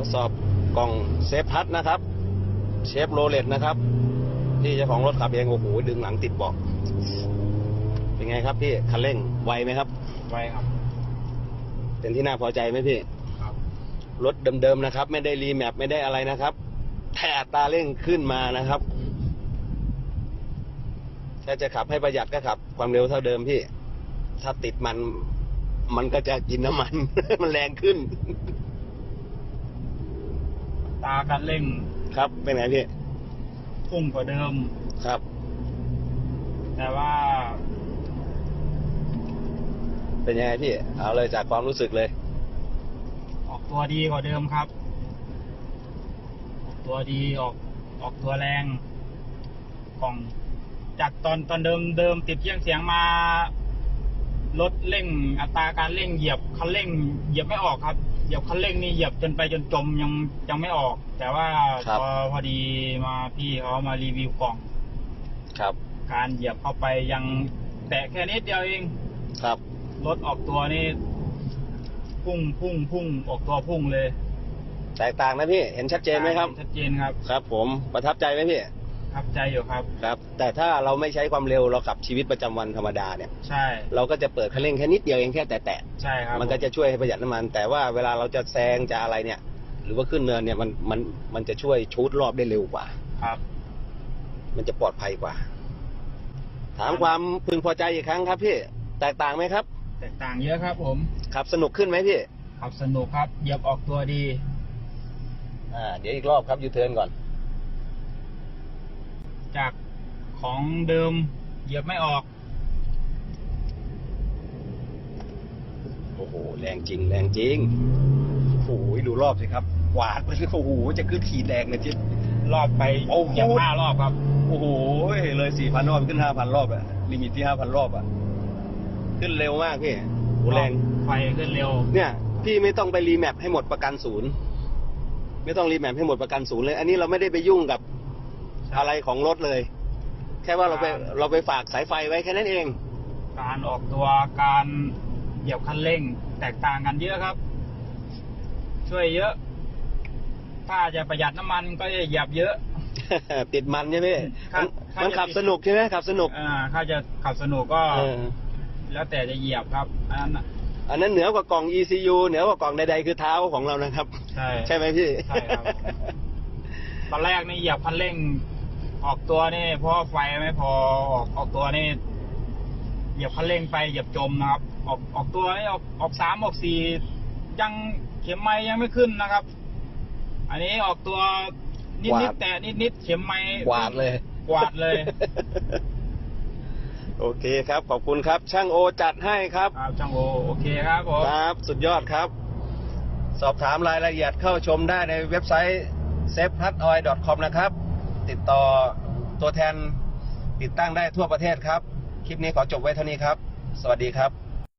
ทดสอบกล่องเซฟพัดนะครับ เชฟโรเลตนะครับ ที่เจ้าของรถขับเองโอ้โหดึงหลังติดเบาะเป็นไงครับพี่คันเร่งไวไหมครับ ไว้ครับ เป็นที่น่าพอใจไหมพี่ครับรถเดิมๆนะครับ ไม่ได้รีแมปไม่ได้อะไรนะครับแต่อัตราเร่งขึ้นมานะครับ ถ้าจะขับให้ประหยัดก็ขับ ความเร็วเท่าเดิมพี่ ถ้าติดมัน มันก็จะกินน้ำมัน มันแรงขึ้น ตาการเร่งครับเป็นไงพี่พุ่งกว่าเดิมครับ แต่ว่า เป็นยังไงพี่ เอาเลยจากความรู้สึกเลย ออกตัวดีกว่าเดิมครับ ออกตัวดีออกออกตัวแรงกล่องจากตอนตอนเดิมเดิมติดเครื่องเสียงมา รถเร่งอัตราการเร่งเหยียบคันเร่งเหยียบไม่ออกครับ เหยียบคันเร่งนี่เหยียบจนไปจนจมยังยังไม่ออก แต่ว่าครับ พอพอดีมาพี่เขามารีวิวกล่อง ครับการเหยียบเข้าไปยังแตะแค่นิดเดียวเองครับ รถออกตัวนี่พุ่งพุ่งพุ่งออกตัวพุ่งเลยแตกต่างนะพี่ เห็นชัดเจนไหมครับ ชัดเจนครับ ครับ ผมประทับใจไหมพี่ ทับใจอยู่ครับ ครับ แต่ถ้าเราไม่ใช้ความเร็วเราขับชีวิตประจำวันธรรมดาเนี่ย ใช่ เราก็จะเปิดคันเร่งแค่นิดเดียวเองแค่แตะๆใช่ครับมันก็จะช่วยให้ประหยัดน้ำมัน แต่ว่าเวลาเราจะแซงจะอะไรเนี่ย หรือว่าขึ้นเนินเนี่ยมันมันมันจะช่วยชูดรอบได้เร็วกว่า ครับ มันจะปลอดภัยกว่า ถามความพึงพอใจอีกครั้งครับพี่แตกต่างไหมครับ แตกต่างเยอะครับ ผมขับสนุกขึ้นไหมพี่ ขับสนุกครับเหยียบออกตัวดี อ่าเดี๋ยวอีกรอบครับยูเทิร์นก่อน จากของเดิมเหยียบไม่ออก โอ้โห แรงจริง แรงจริงโอ้โหดูรอบสิครับกวาดไปเลยโอ้โหจะขึ้นขีดแดงเลยจิ๊บรอบไปโอ้โหเหยียบห้ารอบครับ โอ้โห เลยสี่พันรอบขึ้นห้าพันรอบอะลิมิตที่ห้าพันรอบอะขึ้นเร็วมากพี่โอ้แรงไฟขึ้นเร็ว เนี่ยพี่ไม่ต้องไปรีแมปให้หมดประกันศูนย์ ไม่ต้องรีแมปให้หมดประกันศูนย์เลย อันนี้เราไม่ได้ไปยุ่งกับ อะไรของรถเลย แค่ว่าเราไปครับเราไปฝากสายไฟไว้แค่นั้นเอง การออกตัวการเหยียบคันเร่ง แตกต่างกันเยอะครับ ช่วยเยอะ ถ้าจะประหยัดน้ำมันก็จะเหยียบเยอะติดมันใช่ไหมครับมันมันครับขับสนุกใช่ไหมขับสนุกอ่าถ้าจะขับสนุกก็เออแล้วแต่จะเหยียบครับอันนั้นน่ะอันนั้นเหนือกว่ากล่อง ECU เหนือกว่ากล่องใดๆคือเท้าของเรานะครับ ใช่ใช่ไหมพี่ ใช่ครับ ตอนแรกนี่เหยียบคันเร่ง ออกตัวนี่เพราะไฟไม่พอออกออกตัวนี่เหยียบคันเร่งไปเหยียบจมนะครับ ออกออกตัวนี่ออกออกสามออกสี่ยังเข็มไม้ยังไม่ขึ้นนะครับ อันนี้ออกตัวนิดกนิวาดดแต่นิดนิดเข็มไม้กวาดเลย กวาดเลย โอเคครับ ขอบคุณครับ ช่างโอจัดให้ครับครับช่างโอโอเคครับผมครับ สุดยอดครับ สอบถามรายละเอียดเข้าชมได้ในเว็บไซต์ s a f e p l u s o i l c o m นะครับ ติดต่อตัวแทนติดตั้งได้ทั่วประเทศครับ คลิปนี้ขอจบไว้เท่านี้ครับ สวัสดีครับ